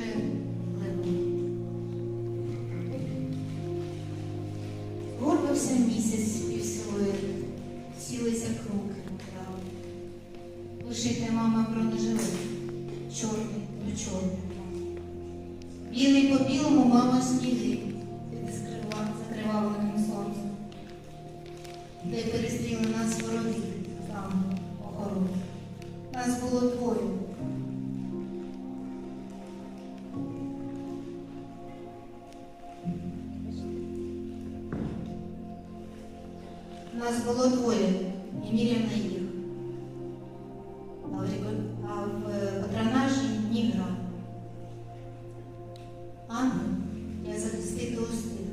дуже глибоко. Горбився місяць півсилует, сілися круки мовляв. Вишити мама бронежилет, чорний до чорного. Білий по білому мама сніги, під скрива- закривавленим сонцем. Де перестріли нас вороги, там охорони. Нас було двоє. Нас було двоє, і міряв на їх. А в, патронажі ні грам. Ангел, я захистити устиг.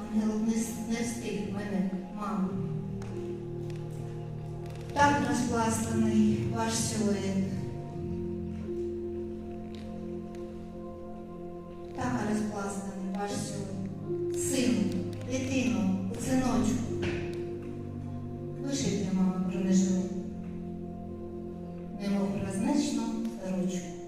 Ангел не, встиг мене, маму. Так розпластаний ваш силует. Так розпластаний ваш силует. і межну, немов призначно ручку.